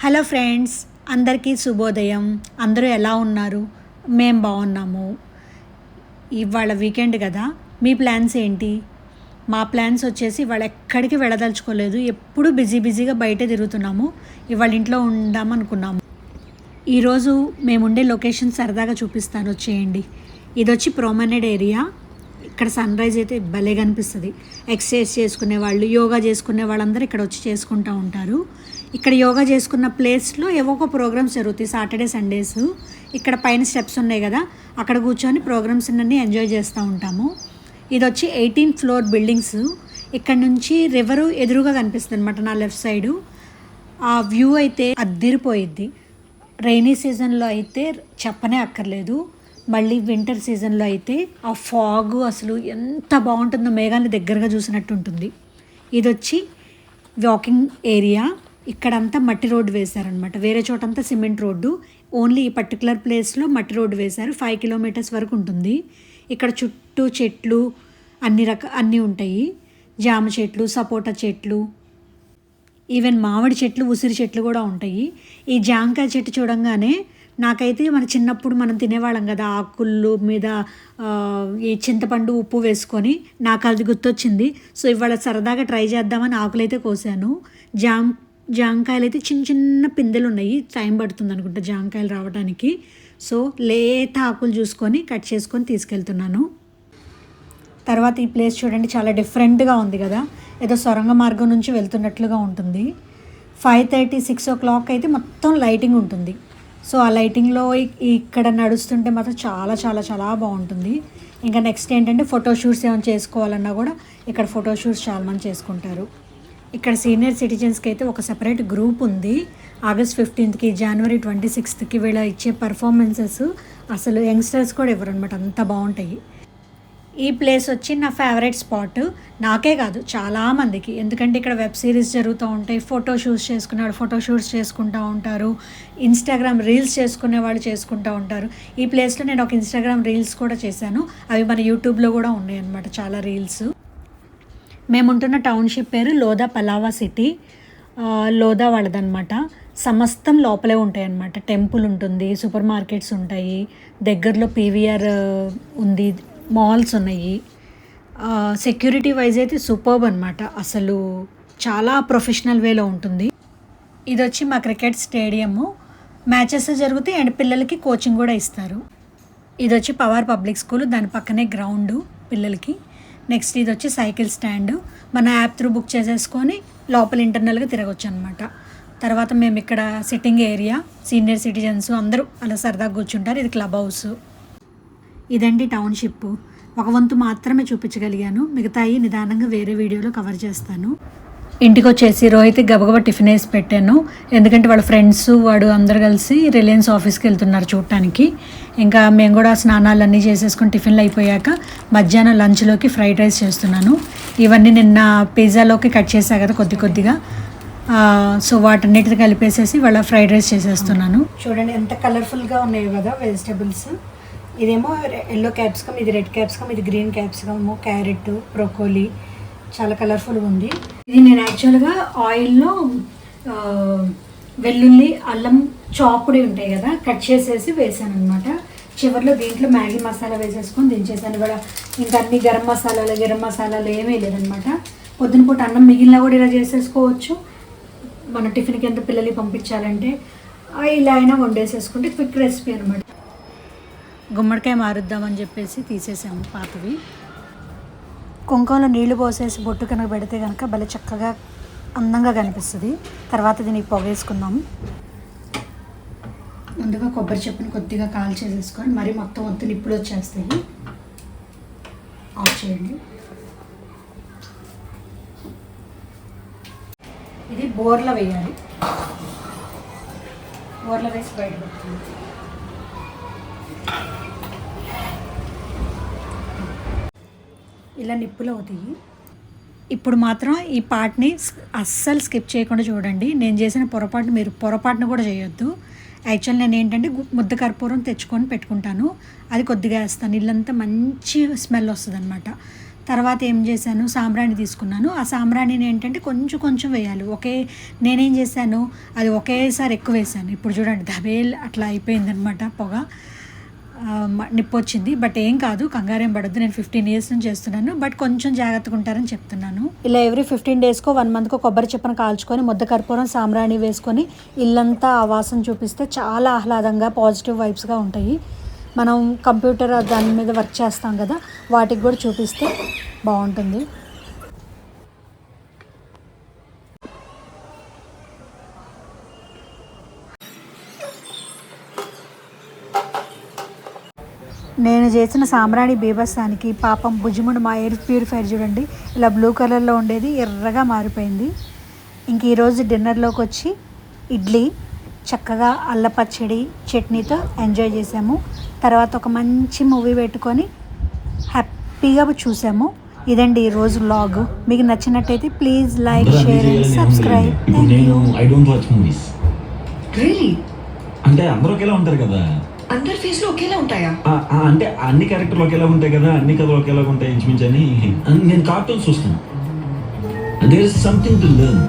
Hello friends అందరికీ శుభోదయం. అందరూ ఎలా ఉన్నారు? మేము బాగున్నాము ఇవాళ వీకెండ్ కదా మీ ప్లాన్స్ ఏంటి? మా ప్లాన్స్ వచ్చేసి ఇవాళ ఎక్కడికి వెళ్ళదలుచుకోలేదు ఎప్పుడు బిజీ బిజీగా బయట తిరుగుతున్నాము ఇవాళ ఇంట్లో ఉందామనుకున్నాము ఈరోజు మేముండే లొకేషన్ సరదాగా చూపిస్తాను వచ్చేయండి. ఇది వచ్చి ప్రోమనెడ్ ఏరియా. ఇక్కడ సన్ రైజ్ అయితే భలే కనిపిస్తుంది. ఎక్సర్సైజ్ చేసుకునే వాళ్ళు యోగా చేసుకునే వాళ్ళందరూ ఇక్కడ వచ్చి చేసుకుంటూ ఉంటారు. ఇక్కడ యోగా చేసుకున్న ప్లేస్లో ఏవో ఒక ప్రోగ్రామ్స్ జరుగుతాయి సాటర్డే సండేస్ ఇక్కడ పైన స్టెప్స్ ఉన్నాయి కదా అక్కడ కూర్చొని ప్రోగ్రామ్స్ అన్నీ ఎంజాయ్ చేస్తూ ఉంటాము. ఇది వచ్చి ఎయిటీన్ ఫ్లోర్ బిల్డింగ్స్ ఇక్కడ నుంచి రివరు ఎదురుగా కనిపిస్తుంది అనమాట నా లెఫ్ట్ సైడు ఆ వ్యూ అయితే అద్దిరిపోయిద్ది. రైనీ సీజన్లో అయితే చెప్పనే అక్కర్లేదు. మళ్ళీ వింటర్ సీజన్లో అయితే ఆ ఫాగ్ అసలు ఎంత బాగుంటుందో మేఘాన్ని దగ్గరగా చూసినట్టు ఉంటుంది. ఇది వచ్చి వాకింగ్ ఏరియా ఇక్కడంతా మట్టి రోడ్డు వేశారనమాట వేరే చోటంతా సిమెంట్ రోడ్డు. ఓన్లీ ఈ పర్టికులర్ ప్లేస్లో మట్టి రోడ్డు వేశారు. ఫైవ్ కిలోమీటర్స్ వరకు ఉంటుంది. ఇక్కడ చుట్టూ చెట్లు అన్ని రక అన్నీ ఉంటాయి. జామ చెట్లు సపోటా చెట్లు ఈవెన్ మామిడి చెట్లు ఉసిరి చెట్లు కూడా ఉంటాయి. ఈ జాంకాయ చెట్టు చూడంగానే నాకైతే మన చిన్నప్పుడు మనం తినేవాళ్ళం కదా ఆకుళ్ళు మీద ఈ చింతపండు ఉప్పు వేసుకొని నాకు అది గుర్తొచ్చింది. సో ఇవాళ సరదాగా ట్రై చేద్దామని ఆకులైతే కోసాను. జామ్ జాంకాయలు అయితే చిన్న చిన్న పిందెలు ఉన్నాయి టైం పడుతుంది అనుకుంటా జాంకాయలు రావడానికి సో లేత ఆకులు చూసుకొని కట్ చేసుకొని తీసుకెళ్తున్నాను. తర్వాత ఈ ప్లేస్ చూడండి చాలా డిఫరెంట్గా ఉంది కదా. ఏదో సొరంగ మార్గం నుంచి వెళ్తున్నట్లుగా ఉంటుంది. Five thirty six o'clock అయితే మొత్తం లైటింగ్ ఉంటుంది. సో ఆ లైటింగ్లో ఇక్కడ నడుస్తుంటే మాత్రం చాలా చాలా చాలా బాగుంటుంది. ఇంకా నెక్స్ట్ ఏంటంటే ఫోటోషూట్స్ ఏమైనా చేసుకోవాలన్నా కూడా ఇక్కడ ఫోటోషూట్స్ చాలామంది చేసుకుంటారు. ఇక్కడ సీనియర్ సిటిజన్స్కి అయితే ఒక సెపరేట్ గ్రూప్ ఉంది. ఆగస్ట్ ఫిఫ్టీన్త్కి జనవరి ట్వంటీ సిక్స్త్కి వీళ్ళ ఇచ్చే పర్ఫార్మెన్సెస్ అసలు యంగ్స్టర్స్ కూడా ఇవ్వరు అనమాట అంత బాగుంటాయి. ఈ ప్లేస్ వచ్చి నా ఫేవరెట్ స్పాట్. నాకే కాదు చాలామందికి ఎందుకంటే ఇక్కడ వెబ్ సిరీస్ జరుగుతూ ఉంటాయి. ఫోటో షూట్స్ చేసుకున్నాడు ఫోటో షూట్స్ చేసుకుంటూ ఉంటారు. ఇన్స్టాగ్రామ్ రీల్స్ చేసుకునే వాళ్ళు చేసుకుంటూ ఉంటారు. ఈ ప్లేస్లో నేను ఒక ఇన్స్టాగ్రామ్ రీల్స్ కూడా చేశాను. అవి మన యూట్యూబ్లో కూడా ఉన్నాయి అన్నమాట చాలా రీల్స్. మేముంటున్న టౌన్షిప్ పేరు లోదా పలావా సిటీ. లోదా వాళ్ళదనమాట సమస్తం లోపలే ఉంటాయి అన్నమాట టెంపుల్ ఉంటుంది సూపర్ మార్కెట్స్ ఉంటాయి. దగ్గరలో పీవీఆర్ ఉంది. మాల్స్ ఉన్నాయి. సెక్యూరిటీ వైజ్ అయితే సూపర్బ్ అనమాట అసలు చాలా ప్రొఫెషనల్ వేలో ఉంటుంది. ఇది వచ్చి మా క్రికెట్ స్టేడియము మ్యాచెస్ జరుగుతాయి అండ్ పిల్లలకి కోచింగ్ కూడా ఇస్తారు. ఇది వచ్చి పవర్ పబ్లిక్ స్కూల్ దాని పక్కనే గ్రౌండ్ పిల్లలకి. నెక్స్ట్ ఇది వచ్చి సైకిల్ స్టాండ్ మన యాప్ త్రూ బుక్ చేసేసుకొని లోపల ఇంటర్నల్గా తిరగచ్చు అనమాట తర్వాత మేము ఇక్కడ సిట్టింగ్ ఏరియా సీనియర్ సిటిజన్స్ అందరూ అలా సరదాగా కూర్చుంటారు. ఇది క్లబ్ హౌస్ ఇదండి టౌన్షిప్. ఒక వంతు మాత్రమే చూపించగలిగాను. మిగతాయి నిదానంగా వేరే వీడియోలో కవర్ చేస్తాను. ఇంటికి వచ్చేసి రోహిత్ గబగబా టిఫిన్ వేసి పెట్టాను. ఎందుకంటే వాళ్ళ ఫ్రెండ్స్ వాడు అందరు కలిసి రిలయన్స్ ఆఫీస్కి వెళ్తున్నారు చూడటానికి. ఇంకా మేము కూడా స్నానాలు అన్నీ చేసేసుకొని టిఫిన్లు అయిపోయాక మధ్యాహ్నం లంచ్లోకి ఫ్రైడ్ రైస్ చేస్తున్నాను. ఇవన్నీ నిన్న పిజ్జాలోకి కట్ చేశా కదా కొద్ది కొద్దిగా. సో వాటన్నిటిని కలిపేసేసి వాళ్ళ ఫ్రైడ్ రైస్ చేసేస్తున్నాను. చూడండి ఎంత కలర్ఫుల్గా ఉన్నాయో కదా వెజిటబుల్స్. ఇదేమో ఎల్లో క్యాప్సికమ్ ఇది రెడ్ క్యాప్సికమ్ ఇది గ్రీన్ క్యాప్సికమ్ క్యారెట్ బ్రోకోలీ చాలా కలర్ఫుల్గా ఉంది. ఇది నేను యాక్చువల్గా ఆయిల్లో వెల్లుల్లి అల్లం చాపుడి ఉంటాయి కదా కట్ చేసేసి వేసాను అనమాట చివరిలో దీంట్లో మ్యాగీ మసాలా వేసేసుకొని దించేసాను. కూడా ఇంకా అన్ని గరం మసాలాలు గరం మసాలాలు ఏమీ లేదనమాట పొద్దున పూట అన్నం మిగిలిన కూడా ఇలా చేసేసుకోవచ్చు. మన టిఫిన్కి ఎంత పిల్లలకి పంపించాలంటే ఇలా అయినా వండేసేసుకుంటే క్విక్ రెసిపీ అనమాట గుమ్మడికాయ మారుద్దామని చెప్పేసి తీసేసాము పాతవి. కుంకంలో నీళ్ళు పోసేసి బొట్టు కనుక పెడితే కనుక భలే చక్కగా అందంగా కనిపిస్తుంది. తర్వాత దీనికి పొగేసుకుందాం ముందుగా కొబ్బరి చెప్పుని కొద్దిగా కాల్ చేసేసుకొని మరి మొత్తం వద్దు ఇప్పుడు వచ్చేస్తాయి. ఆఫ్ చేయండి. ఇది బోర్ల వేయాలి. బోర్ల వేసి బయట పెడుతుంది ఇలా నిప్పులు అవుతాయి. ఇప్పుడు మాత్రం ఈ పార్ట్ని అస్సలు స్కిప్ చేయకుండా చూడండి. నేను చేసిన పొరపాటు మీరు పొరపాటును కూడా చేయొద్దు. యాక్చువల్ నేను ఏంటంటే ముద్ద కర్పూరం తెచ్చుకొని పెట్టుకుంటాను. అది కొద్దిగా వేస్తాను. ఇల్లంతా మంచి స్మెల్ వస్తుంది అనమాట తర్వాత ఏం చేశాను? సాంబ్రాణి తీసుకున్నాను. ఆ సాంబ్రాణిని ఏంటంటే కొంచెం కొంచెం వేయాలి. ఒకే నేనేం చేశాను? అది ఒకేసారి ఎక్కువ వేసాను ఇప్పుడు చూడండి దబేల్ అట్లా అయిపోయిందనమాట పొగ. నిప్పు వచ్చింది బట్ ఏం కాదు కంగారేం పడద్దు. నేను ఫిఫ్టీన్ ఇయర్స్ నుంచి చేస్తున్నాను. బట్ కొంచెం జాగ్రత్తగా ఉంటారని చెప్తున్నాను. ఇలా ఎవ్రీ ఫిఫ్టీన్ డేస్కో వన్ మంత్కో కొబ్బరి చెప్పన కాల్చుకొని ముద్ద కర్పూరం సాంబ్రాణి వేసుకొని ఇల్లంతా ఆ వాసన చూపిస్తే చాలా ఆహ్లాదంగా పాజిటివ్ వైబ్స్గా ఉంటాయి. మనం కంప్యూటర్ దాని మీద వర్క్ చేస్తాం కదా వాటికి కూడా చూపిస్తే బాగుంటుంది. నేను చేసిన సాంబ్రాణి బీభత్సానికి పాపం భుజముడు మా ఎయిర్ ప్యూరిఫైర్ చూడండి. ఇలా బ్లూ కలర్లో ఉండేది ఎర్రగా మారిపోయింది. ఇంక ఈరోజు డిన్నర్లోకి వచ్చి ఇడ్లీ చక్కగా అల్ల పచ్చడి చట్నీతో ఎంజాయ్ చేసాము తర్వాత ఒక మంచి మూవీ పెట్టుకొని హ్యాపీగా చూసాము ఇదండి ఈరోజు వ్లాగ్ మీకు నచ్చినట్టయితే please like share and subscribe. Thank నేను you. I don't watch movies. Really? అంటే అందరూ ఒకేలా ఉంటారు కదా? అందరి ఫేస్లో ఒకేలా ఉంటాయా? అంటే అన్ని క్యారెక్టర్లు ఒకేలా ఉంటాయి కదా అన్ని కథలు ఒకేలా ఉంటాయి ఇంచుమించు అని నేను కార్టూన్స్ చూస్తాను. There is something to learn